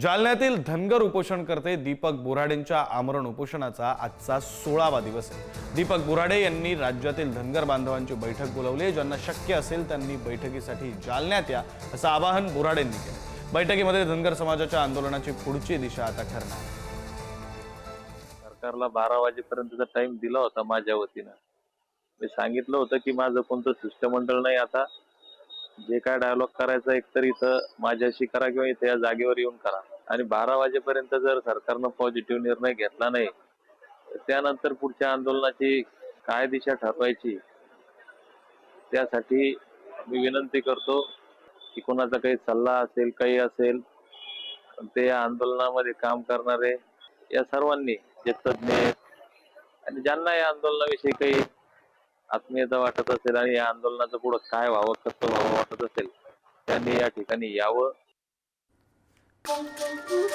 जालन्यातील धनगर उपोषणकर्ते दीपक बोराडेंच्या आमरण उपोषणाचा आजचा सोळावा दिवस आहे. दीपक बोराडे यांनी राज्यातील धनगर बांधवांची बैठक बोलावली आहे. ज्यांना शक्य असेल त्यांनी बैठकीसाठी जालन्यात या असं आवाहन बोराडेंनी केलं. बैठकीमध्ये धनगर समाजाच्या आंदोलनाची पुढची दिशा आता ठरणार. सरकारला बारा वाजेपर्यंतचा टाइम दिला होता माझ्या वतीनं. मी सांगितलं होतं की माझं कोणतं शिष्टमंडळ नाही आता. जे काय डायलॉग करायचं एकतर इथं माझ्याशी करा किंवा इथे या जागेवर येऊन करा. आणि बारा वाजेपर्यंत जर सरकारनं पॉझिटिव्ह निर्णय घेतला नाही त्यानंतर पुढच्या आंदोलनाची काय दिशा ठरवायची त्यासाठी मी विनंती करतो की कोणाचा काही सल्ला असेल काही असेल ते या आंदोलनामध्ये काम करणारे या सर्वांनी जे तज्ज्ञ आणि ज्यांना या आंदोलनाविषयी काही आत्मीयता वाटत असेल आणि या आंदोलनाचं पुढं काय व्हावं कसं व्हावं वाटत असेल त्यांनी या ठिकाणी यावं. Thank you.